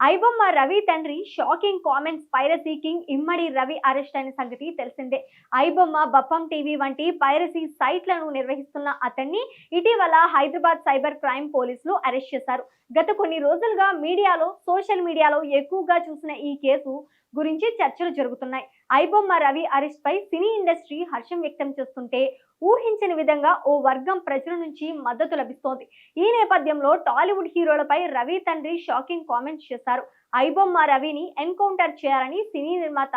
ఐబొమ్మ రవి తండ్రి shocking comments piracy king Immadi Ravi arrest అయిన సంగతి తెలిసిందే. ఐబొమ్మ బప్పం టీవీ వంటి పైరసీ సైట్లను నిర్వహిస్తున్న అతన్ని ఇటీవల హైదరాబాద్ సైబర్ క్రైమ్ పోలీసులు అరెస్ట్ చేశారు. గత కొన్ని రోజులుగా మీడియాలో సోషల్ మీడియాలో ఎక్కువగా చూసిన ఈ కేసు గురించి చర్చలు జరుగుతున్నాయి. ఐబొమ్మ రవి అరెస్ట్ పై సినీ ఇండస్ట్రీ హర్షం వ్యక్తం చేస్తుంటే ఊహించని విధంగా ఓ వర్గం ప్రజల నుంచి మద్దతు లభిస్తోంది. ఈ నేపథ్యంలో టాలీవుడ్ హీరోలపై రవి తండ్రి షాకింగ్ కామెంట్స్ చేశారు. ఐబొమ్మ రవిని ఎన్కౌంటర్ చేయాలని సినీ నిర్మాత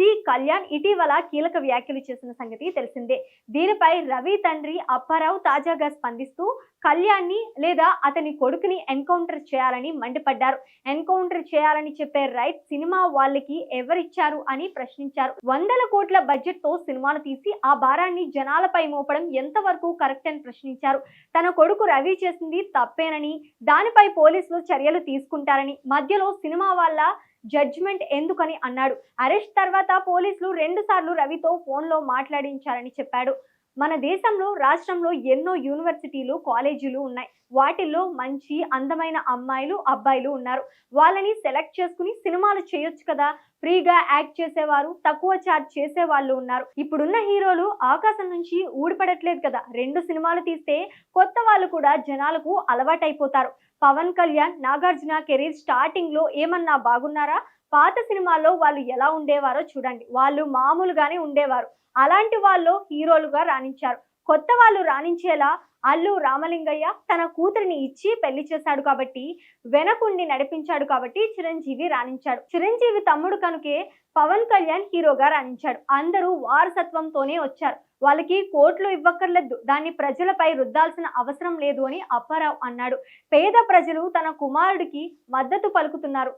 సి. కళ్యాణ్ ఇటీవల కీలక వ్యాఖ్యలు చేసిన సంగతి తెలిసిందే. దీనిపై రవి తండ్రి అప్పారావు తాజాగా స్పందిస్తూ కళ్యాణ్ని లేదా అతని కొడుకుని ఎన్కౌంటర్ చేయాలని మండిపడ్డారు. ఎన్కౌంటర్ చేయాలని చెప్పే రైట్ సినిమా వాళ్ళకి ఎవరిచ్చారు అని ప్రశ్నించారు. వందల కోట్ల బడ్జెట్తో సినిమాలు తీసి ఆ భారాన్ని జనాలపై మోపడం ఎంతవరకు కరెక్ట్ అని ప్రశ్నించారు. తన కొడుకు రవి చేసింది తప్పేనని దానిపై పోలీసులు చర్యలు తీసుకుంటారని మధ్యలో సినిమా వాళ్ళ జడ్జిమెంట్ ఎందుకని అన్నాడు. అరెస్ట్ తర్వాత పోలీసులు రెండు సార్లు రవితో ఫోన్లో మాట్లాడించారని చెప్పాడు. మన దేశంలో రాష్ట్రంలో ఎన్నో యూనివర్సిటీలు కాలేజీలు ఉన్నాయి. వాటిల్లో మంచి అందమైన అమ్మాయిలు అబ్బాయిలు ఉన్నారు. వాళ్ళని సెలెక్ట్ చేసుకుని సినిమాలు చేయొచ్చు కదా. ఫ్రీగా యాక్ట్ చేసేవారు తక్కువ ఛార్జ్ చేసే వాళ్ళు ఉన్నారు. ఇప్పుడున్న హీరోలు ఆకాశం నుంచి ఊడిపడట్లేదు కదా. రెండు సినిమాలు తీస్తే కొత్త వాళ్ళు కూడా జనాలకు అలవాటైపోతారు. పవన్ కళ్యాణ్ నాగార్జున కెరీర్ స్టార్టింగ్లో ఏమన్నా బాగున్నారా? పాత సినిమాల్లో వాళ్ళు ఎలా ఉండేవారో చూడండి. వాళ్ళు మామూలుగానే ఉండేవారు. అలాంటి వాళ్ళు హీరోలుగా రాణించారు. కొత్త వాళ్ళు రాణించేలా అల్లు రామలింగయ్య తన కూతురిని ఇచ్చి పెళ్ళి చేశాడు కాబట్టి వెనకుండి నడిపించాడు కాబట్టి చిరంజీవి రాణించాడు. చిరంజీవి తమ్ముడు కనుకే పవన్ కళ్యాణ్ హీరోగా రాణించాడు. అందరూ వారసత్వంతోనే వచ్చారు. వాళ్ళకి కోట్లు ఇవ్వక్కర్లేదు. దాన్ని ప్రజలపై రుద్దాల్సిన అవసరం లేదు అని అప్పారావు అన్నాడు. పేద ప్రజలు తన కుమారుడికి మద్దతు పలుకుతున్నారు.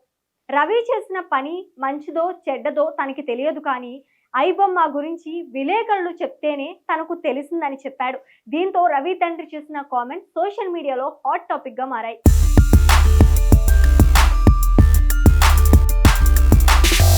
రవి చేసిన పని మంచిదో చెడ్డదో తనకి తెలియదు కానీ ఐబొమ్మ గురించి విలేకరులు చెప్తేనే తనకు తెలిసిందని చెప్పాడు. దీంతో రవి తండ్రి చేసిన కామెంట్ సోషల్ మీడియాలో హాట్ టాపిక్గా మారాయి.